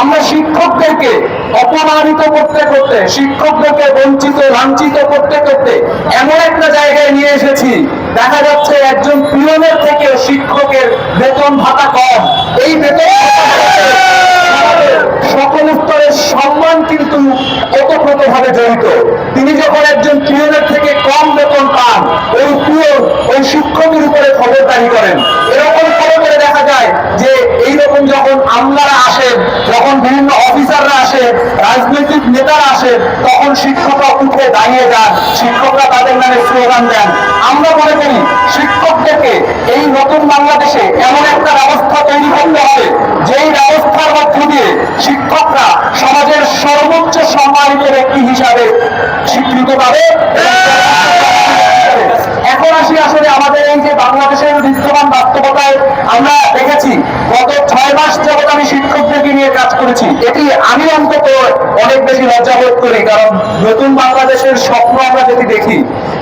আমরা শিক্ষকদেরকে অপমানিত করতে করতে, শিক্ষকদেরকে বঞ্চিত, লাঞ্ছিত করতে করতে এমন একটা জায়গায় নিয়ে এসেছি। দেখা যাচ্ছে একজন পিয়নের থেকে শিক্ষকের বেতন ভাতা কম। এই বেতন আমাদের সকল স্তরের সম্মান কিন্তু ওতপ্রোতভাবে জড়িত তিনি যখন একজন পিয়নের থেকে কম বেতন পান ওই পিয়ন ওই শিক্ষকের উপরে খবরদারি করেন এরকম করে করে দেখা যায় যে এইরকম যখন আমলারা আসেন যখন বিভিন্ন অফিসাররা আসে রাজনৈতিক নেতারা আসে, তখন শিক্ষকরা উঠে দাঁড়িয়ে যান। শিক্ষকরা তাদের নামে স্লোগান দেন। আমরা মনে করি, শিক্ষকদেরকে এই নতুন বাংলাদেশে এমন একটা ব্যবস্থা তৈরি করতে হবে, যেই ব্যবস্থার মধ্য দিয়ে শিক্ষকরা সমাজের সর্বোচ্চ সম্মানিত ব্যক্তি হিসাবে স্বীকৃত পাবে। এখন আসি আসলে আমাদের এই যে বাংলাদেশের বিদ্যমান বাস্তবতায়। আমরা দেখেছি, গত ছয় মাস যাবত আমি শিক্ষকদেরকে নিয়ে কাজ করেছি এটি আমি অন্তত অনেক বেশি লজ্জাবোধ করি, কারণ নতুন বাংলাদেশের স্বপ্ন আমরা যদি দেখি,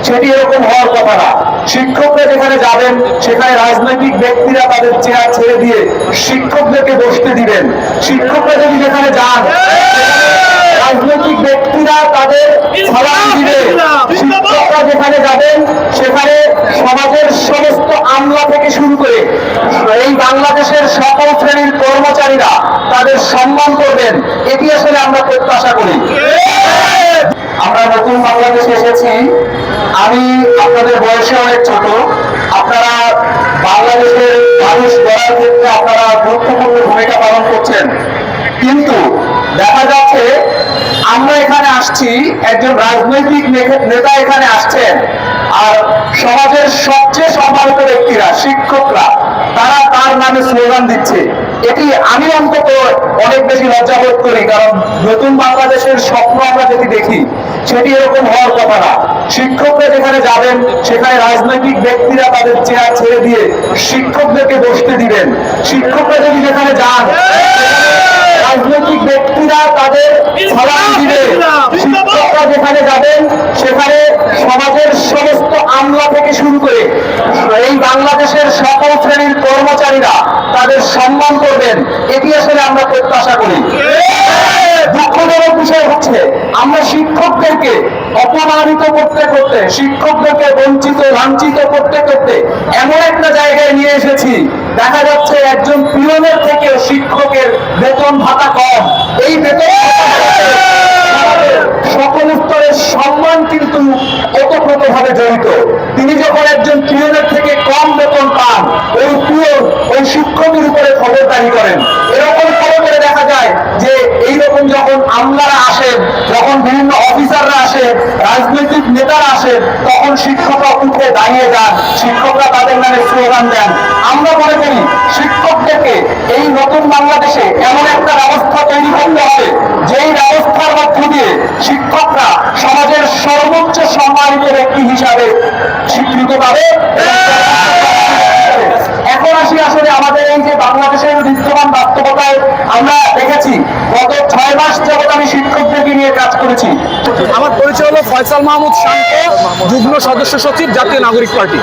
সেটি এরকম হওয়ার কথা না। শিক্ষকরা যেখানে যাবেন, সেখানে রাজনৈতিক ব্যক্তিরা তাদের চেয়ার ছেড়ে দিয়ে শিক্ষকদেরকে বসতে দিবেন। শিক্ষকরা যদি যেখানে যান রাজনৈতিক ব্যক্তিরা তাদের সালাম দিবে শিক্ষকরা যেখানে যাবেন সেখানে সমাজের সমস্ত আমলা থেকে শুরু করে এই বাংলাদেশের সকল শ্রেণির কর্মচারীরা তাদের সম্মান করবেন এটি আসলে আমরা প্রত্যাশা করি। আমরা নতুন বাংলাদেশে এসেছি। আমি আপনাদের বয়সে অনেক ছোট। আপনারা বাংলাদেশের মানুষ গড়ার ক্ষেত্রে আপনারা গুরুত্বপূর্ণ ভূমিকা পালন করছেন। কিন্তু দেখা যাচ্ছে, আমরা এখানে আসছি, একজন রাজনৈতিক নেতা- এখানে আসছেন। আর সমাজের সবচেয়ে সম্মানিত ব্যক্তিরা, শিক্ষকরা, তারা তার নামে স্লোগান দিচ্ছে। এটি আমি অন্তত অনেক বেশি লজ্জাবোধ করি, কারণ নতুন বাংলাদেশের স্বপ্ন আমরা যদি দেখি, সেটি এরকম হওয়ার কথা না। শিক্ষকরা যেখানে যাবেন, সেখানে রাজনৈতিক ব্যক্তিরা তাদের চেয়ার ছেড়ে দিয়ে শিক্ষকদেরকে বসতে দিবেন। শিক্ষকরা যদি যেখানে যান, রাজনৈতিক ব্যক্তিরা তাদের সালাম দিবে। শিক্ষকরা যেখানে যাবেন, সেখানে সমাজের সমস্ত আমলা থেকে শুরু করে এই বাংলাদেশের সকল শ্রেণির কর্মচারীরা তাদের সম্মান করবেন। এটি আসলে আমরা প্রত্যাশা করি। দুঃখজনক বিষয় হচ্ছে, আমরা শিক্ষকদেরকে অপমানিত করতে করতে, শিক্ষকদেরকে বঞ্চিত, লাঞ্ছিত করতে করতে এমন একটা জায়গায় নিয়ে এসেছি। দেখা যাচ্ছে একজন পিয়নের থেকে শিক্ষকের বেতন ভাতা কম এই বেতন আমাদের সকল স্তরের সম্মান কিন্তু ওতপ্রোতভাবে জড়িত তিনি যখন একজন পিয়নের থেকে কম বেতন পান ওই পিয়ন ওই শিক্ষকের উপরে করেন। এরকম করে করে দেখা যায় যে এইরকম যখন আমলারা আসেন যখন বিভিন্ন অফিসাররা আসে, রাজনৈতিক নেতারা আসে, তখন শিক্ষকরা উঠে দাঁড়িয়ে যান, শিক্ষকরা তাদের নামে স্লোগান দেন। আমরা মনে করি শিক্ষকদেরকে এই নতুন বাংলাদেশে এমন একটা ব্যবস্থা তৈরি করতে হবে, যেই ব্যবস্থার মধ্য দিয়ে শিক্ষকরা সমাজের সর্বোচ্চ সম্মানিত ব্যক্তি হিসাবে স্বীকৃত পাবে। এখন আসি আসলে আমাদের এই যে বাংলাদেশের বিদ্যমান বাস্তবতায় আমরা দেখেছি গত ছয় মাস যাবত আমি শিক্ষকদেরকে নিয়ে কাজ করেছি। আমার পরিচয় হলো ফয়সাল মাহমুদ শান্ত যুগ্ম সদস্য সচিব, জাতীয় নাগরিক পার্টি।